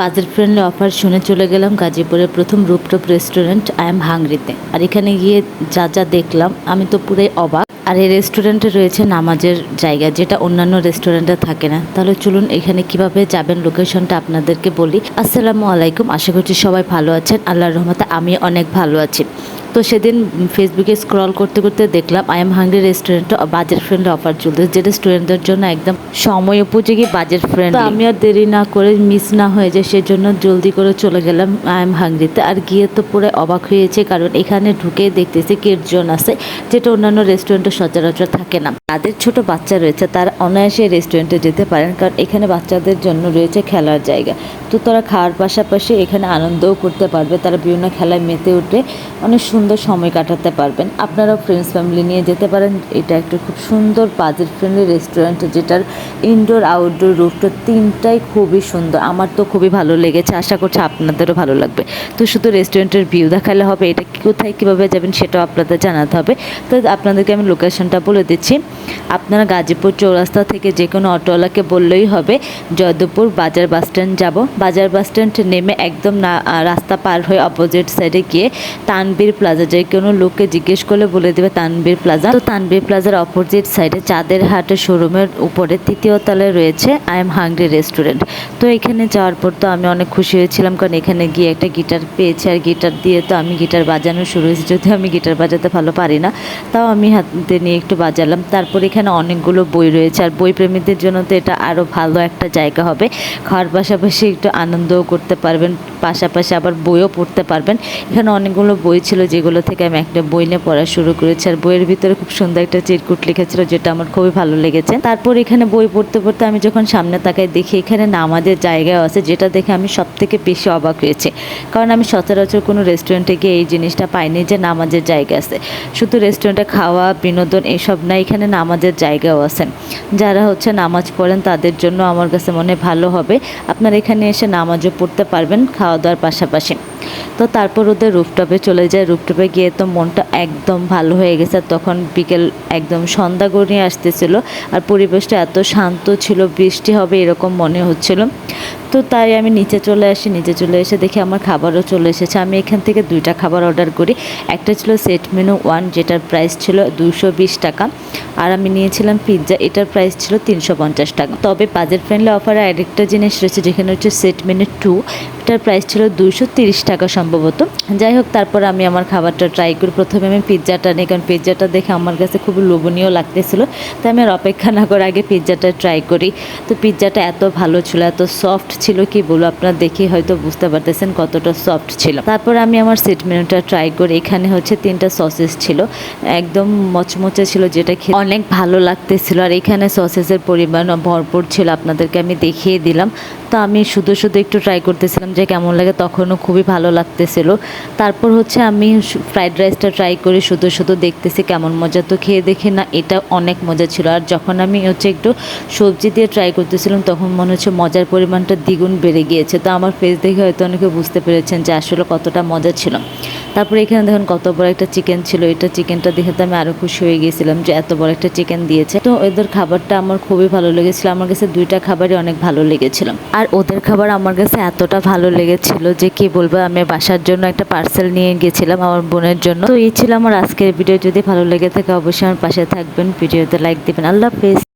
Budget friendly offer শুনে চলে গেলাম গাজীপুরের প্রথম রূপটপ রেস্টুরেন্ট আই এম হাংরিতে। আর এখানে গিয়ে যা যা দেখলাম, আমি তো পুরাই অবাক। আর এই রেস্টুরেন্টে রয়েছে নামাজের জায়গা, যেটা অন্যান্য রেস্টুরেন্টে থাকে না। তাহলে চলুন এখানে কীভাবে যাবেন লোকেশনটা আপনাদেরকে বলি। আসসালামু আলাইকুম, আশা করছি সবাই ভালো আছেন। আল্লাহর রহমতে আমি অনেক ভালো আছি। তো সেদিন ফেসবুকে স্ক্রল করতে করতে দেখলাম আই এম হাংরি রেস্টুরেন্টে বাজেট ফ্রেন্ড অফার চলছে যেটা স্টুডেন্টদের জন্য একদম সময় উপযোগী বাজেট ফ্রেন্ড আমি আর দেরি না করে মিস না হয়ে যায় সেজন্য জলদি করে চলে গেলাম আই এম হাংরিতে আর গিয়ে তো পুরো অবাক হয়েছে কারণ এখানে ঢুকে দেখতেছি কিড জোন আছে, যেটা অন্যান্য রেস্টুরেন্টে সচরাচর থাকে না। তাদের ছোট বাচ্চা রয়েছে, তারা অনায়াসে রেস্টুরেন্টে যেতে পারেন, কারণ এখানে বাচ্চাদের জন্য রয়েছে খেলার জায়গা। তো তারা খাওয়ার পাশাপাশি এখানে আনন্দও করতে পারবে, তারা বিভিন্ন খেলায় মেতে উঠে অনেক সুন্দর সময় কাটাতে পারবেন। আপনারাও ফ্রেন্ডস ফ্যামিলি নিয়ে যেতে পারেন, এটা একটা খুব সুন্দর বাজেট ফ্রেন্ডলি রেস্টুরেন্ট যেটার ইনডোর আউটডোর রুফটো তিনটাই খুবই সুন্দর। আমার তো খুবই ভালো লেগেছে, আশা করছি আপনাদেরও ভালো লাগবে। তো শুধু রেস্টুরেন্টের ভিউ দেখালে হবে, এটা কোথায় কীভাবে যাবেন সেটাও আপনাদের জানাতে হবে। তো আপনাদেরকে আমি লোকেশনটা বলে দিচ্ছি। আপনারা গাজীপুর চৌরাস্তা থেকে যে কোনো অটোওয়ালাকে বললেই হবে জয়দেবপুর বাজার বাস স্ট্যান্ড যাব। বাজার বাস স্ট্যান্ড নেমে একদম না রাস্তা পার হয়ে অপোজিট সাইডে গিয়ে তানবীর প্লাজা যে কোনো লোককে জিজ্ঞেস করলে বলে দেবে তানবীর প্লাজা তো তানবীর প্লাজার অপোজিট সাইডে চাঁদের হাটের শোরুমের উপরে তৃতীয় তলায় রয়েছে আই এম হাংরি রেস্টুরেন্ট তো এখানে যাওয়ার পর তো আমি অনেক খুশি হয়েছিলাম, কারণ এখানে গিয়ে একটা গিটার পেয়েছি, আর গিটার দিয়ে তো আমি গিটার বাজানো শুরু হয়েছি। যদিও আমি গিটার বাজাতে ভালো পারি না, তাও আমি হাতে নিয়ে একটু বাজালাম। তারপর এখানে অনেকগুলো বই রয়েছে। আর বই প্রেমীদের জন্য তো এটা আরও ভালো একটা জায়গা হবে। খাওয়ার পাশাপাশি একটু আনন্দও করতে পারবেন। পাশাপাশি আবার বইও পড়তে পারবেন। এখানে অনেকগুলো বই ছিল যেগুলো থেকে আমি একটা বই নিয়ে পড়া শুরু করেছি। আর বইয়ের ভিতরে খুব সুন্দর একটা চিরকুট লিখেছিল যেটা আমার খুবই ভালো লেগেছে। তারপর এখানে বই পড়তে পড়তে আমি যখন সামনে তাকাই দেখি এখানে নামাজের জায়গাও আছে যেটা দেখে আমি সব থেকে বেশি অবাক হয়েছে। কারণ আমি সচরাচর কোনো রেস্টুরেন্টে গিয়ে এই জিনিসটা পাইনি যে নামাজের জায়গা আছে। শুধু রেস্টুরেন্টে খাওয়া, বিনোদন এইসব না, এখানে নামাজের জায়গাও আছে। যারা হচ্ছে নামাজ পড়েন তাদের জন্য আমার কাছে মনে ভালো হবে। আপনারা এখানে এসে নামাজও পড়তে পারবেন, খাওয়া দাওয়ার পাশাপাশি। তো তারপর ওদের রুফটপে চলে যায়। রুফটপে গিয়ে তো মনটা একদম ভালো হয়ে গেছে। তখন বিকেল একদম সন্ধ্যা গড়িয়ে আসতেছিল। আর পরিবেশটা এত শান্ত ছিল, বৃষ্টি হবে এরকম মনে হচ্ছিল। তো তাই আমি নিচে চলে আসি। নিচে চলে এসে দেখি আমার খাবারও চলে এসেছে। আমি এখান থেকে দুইটা খাবার অর্ডার করি। একটা ছিল সেট মেনু ওয়ান, যেটার প্রাইস ছিল দুশো বিশ টাকা। আর আমি নিয়েছিলাম পিৎজা। এটার প্রাইস ছিল তিনশো পঞ্চাশ টাকা। তবে বাজেট ফ্রেন্ডলি অফারে আরেকটা জিনিস রয়েছে, যেখানে হচ্ছে সেট মেনু টু। এটার প্রাইস ছিল দুশো তিরিশ টাকা সম্ভবত। যাই হোক, তারপর আমি আমার খাবারটা ট্রাই করি। প্রথমে আমি পিৎজাটা নিই, কারণ পিৎজাটা দেখে আমার কাছে খুব লোভনীয় লাগতেছিল। তাই আমি আর অপেক্ষা না করে আগে পিৎজাটা ট্রাই করি। তো পিৎজাটা এত ভালো ছিল, এত সফট ছিল কি বলব, আপনার দেখে হয়তো বুঝতে পারতেছেন কতটা সফট ছিল। তারপর আমি আমার সেট মেনুটা ট্রাই করি। এখানে হচ্ছে তিনটা সসেস ছিল। একদম মচমচে ছিল, যেটা খেয়ে অনেক ভালো লাগতেছিল। আর এখানে সসেসের পরিমাণ ভরপুর ছিল, আপনাদেরকে আমি দেখিয়ে দিলাম। তো আমি শুধু শুধু একটু ট্রাই করতেছিলাম যে কেমন লাগে, তখনও খুবই ভালো লাগতেছিল। তারপর হচ্ছে আমি ফ্রাইড রাইসটা ট্রাই করে শুধু শুধু দেখতেছি কেমন মজা। তো খেয়ে দেখে না, এটা অনেক মজা ছিল। আর যখন আমি হচ্ছে একটু সবজি দিয়ে ট্রাই করতেছিলাম, তখন মনে হচ্ছে মজার পরিমাণটা দ্বিগুণ বেড়ে গিয়েছে। তো আমার ফেস দেখে হয়তো অনেকে বুঝতে পেরেছেন যে আসলে কতটা মজা ছিল। তারপরে এখানে দেখুন কত বড় একটা চিকেন ছিল। এটা চিকেনটা দেখে তো আমি আরও খুশি হয়ে গিয়েছিলাম যে এত বড় একটা চিকেন দিয়েছে। তো এদের খাবারটা আমার খুবই ভালো লেগেছিল। আমার কাছে দুইটা খাবারই অনেক ভালো লেগেছিল। আর ওদের খাবার আমার কাছে এতটা ভালো লেগেছিল যে কি বলব, আমি বাসার জন্য একটা পার্সেল নিয়ে গেছিলাম আমার বোনের জন্য। তো এই ছিল আমার আজকের ভিডিও যদি ভালো লেগে থাকে অবশ্যই আমার পাশে থাকবেন। ভিডিওতে লাইক দিবেন। আল্লাহ হাফেজ।